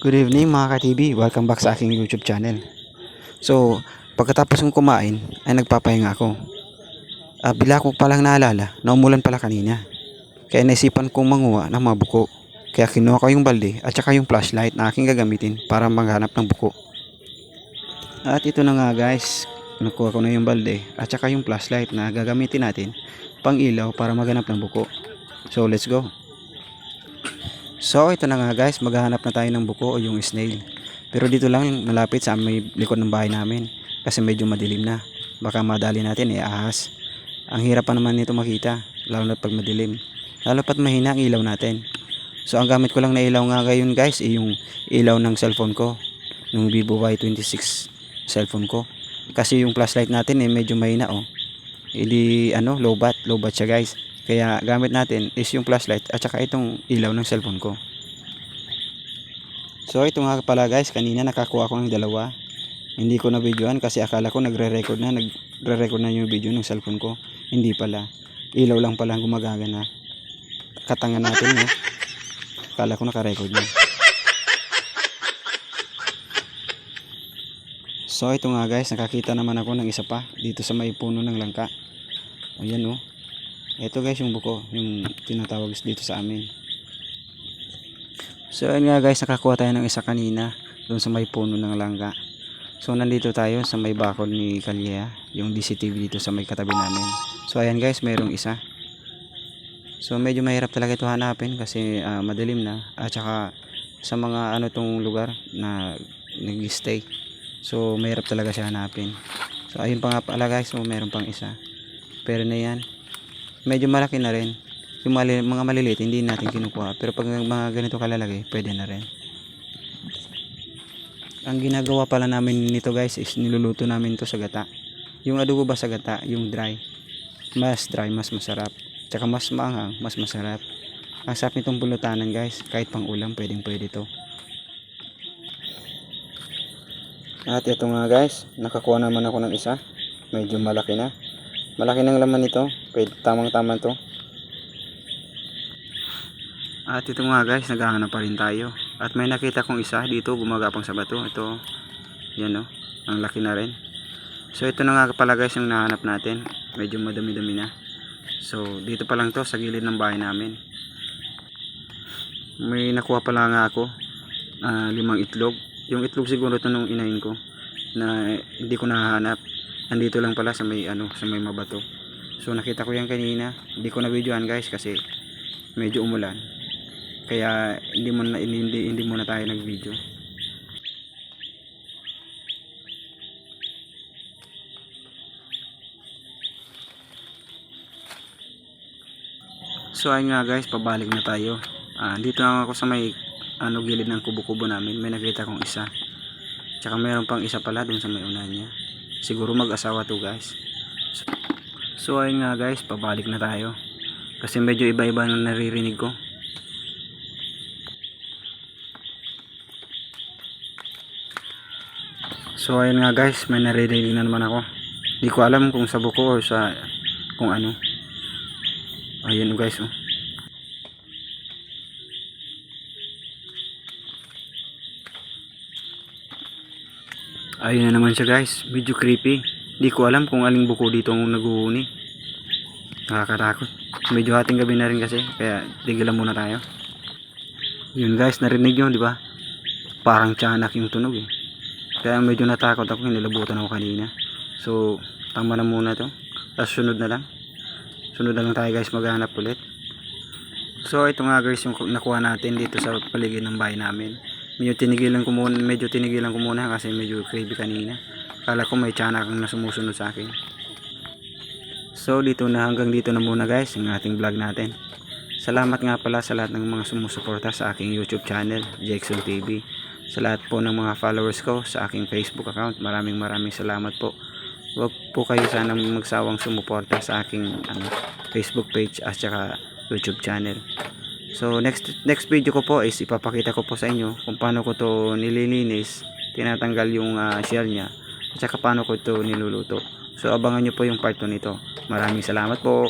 Good evening mga ka-TV, welcome back sa aking YouTube channel. So, pagkatapos kong kumain, ay nagpapahinga ako. Ah, bila ko palang naalala na umulan pala kanina. Kaya naisipan kong manguha ng mga buko. Kaya kinuha ko yung balde at saka yung flashlight na aking gagamitin para maghanap ng buko. At ito na nga guys, nakuha ko na yung balde at saka yung flashlight na gagamitin natin pang ilaw para maghanap ng buko. So, let's go. So ito na nga guys, maghahanap na tayo ng buko o yung snail. Pero dito lang malapit sa may likod ng bahay namin kasi medyo madilim na. Baka madali natin eh ahas. Ang hirap pa naman nito makita, lalo na pag madilim. Lalo pat mahina ang ilaw natin. So ang gamit ko lang na ilaw nga ngayon guys ay yung ilaw ng cellphone ko. Yung Vivo Y26 cellphone ko. Kasi yung flashlight natin eh medyo mahina oh. Hindi ano, low bat, low bat siya guys. Kaya gamit natin is yung flashlight at saka itong ilaw ng cellphone ko. So ito nga pala guys, kanina nakakuha ko ng dalawa. Hindi ko na videoan kasi akala ko nagre-record na, nagre-record na yung video ng cellphone ko. Hindi pala. Ilaw lang pala ang gumagana. Katangan natin no. Akala ko naka-record na. So ito nga guys, nakakita naman ako ng isa pa dito sa may puno ng langka. Ayan oh. Ito guys yung buko, yung tinatawag dito sa amin. So ayun nga guys, nakakuha tayo ng isa kanina doon sa may puno ng langka. So nandito tayo sa may bakod ni Kalya, yung DCTV dito sa may katabi namin. So ayan guys, mayroong isa. So medyo mahirap talaga ito hanapin kasi ah, madilim na at saka sa mga ano tong lugar na nag-stay. So mahirap talaga siya hanapin. So ayun pa nga pala guys, so, meron pang isa. Pero na yan, medyo malaki na rin. Yung mali, mga maliliit, hindi natin kinukuha. Pero pag mga ganito kalalaki, pwede na rin. Ang ginagawa pala namin nito guys is niluluto namin to sa gata. Yung adobo ba sa gata, yung dry. Mas dry, mas masarap. Tsaka mas maanghang, mas masarap. Ang sarap nitong bulutanan guys. Kahit pang ulam, pwedeng pwede to. At ito nga guys, nakakuha naman ako ng isa. Medyo malaki na. Malaki ng laman nito. Pwede tamang tama to. At ito nga guys, naghahanap pa rin tayo. At may nakita kong isa dito gumagapang sa bato. Ito, yan o. ang laki na rin. So ito na nga pala guys yung nahanap natin. Medyo madami-dami na. So dito pa lang to sa gilid ng bahay namin. May nakuha pala nga ako. ah, limang itlog. Yung itlog siguro ito nung inahin ko. Na hindi ko nahanap. Nandito lang pala sa may ano, sa may mabato. So nakita ko yan kanina. Hindi ko na videoan guys kasi medyo umulan. Kaya hindi mo na hindi, hindi muna tayo nag-video. So ayun nga guys, pabalik na tayo. Ah, dito lang ako sa may ano gilid ng kubo-kubo namin. May nakita kong isa. Tsaka mayroon pang isa pala dun sa may una niya. Siguro mag-asawa to guys. So, so ayun nga guys, pabalik na tayo. Kasi medyo iba-iba nang naririnig ko. So ayun nga guys, may naririnig na naman ako. Hindi ko alam kung sa buko or sa kung ano. Ayun guys oh. Ayun na naman siya guys, medyo creepy. Hindi ko alam kung aling buko dito ang naguhuni. Nakakatakot. Medyo hating gabi na rin kasi, kaya tigilan muna tayo. Yun guys, narinig yun, di ba? Parang tiyanak yung tunog eh. Kaya medyo natakot ako, nilabutan ako kanina. So, tama na muna to. Tapos sunod na lang. Sunod na lang tayo guys, maghanap ulit. So, ito nga guys yung nakuha natin dito sa paligid ng bahay namin. Medyo tinigilan ko muna, medyo tinigilan ko muna kasi medyo creepy kanina. Kala ko may tiyanak ang nasumusunod sa akin. So, dito na hanggang dito na muna guys, ang ating vlog natin. Salamat nga pala sa lahat ng mga sumusuporta sa aking YouTube channel, Jackson TV. Sa lahat po ng mga followers ko sa aking Facebook account, maraming maraming salamat po. Huwag po kayo sana magsawang sumuporta sa aking ano, Facebook page at saka YouTube channel. So next next video ko po is ipapakita ko po sa inyo kung paano ko to nililinis, tinatanggal yung ah, shell niya at saka paano ko to niluluto. So abangan nyo po yung part 2 nito. Maraming salamat po.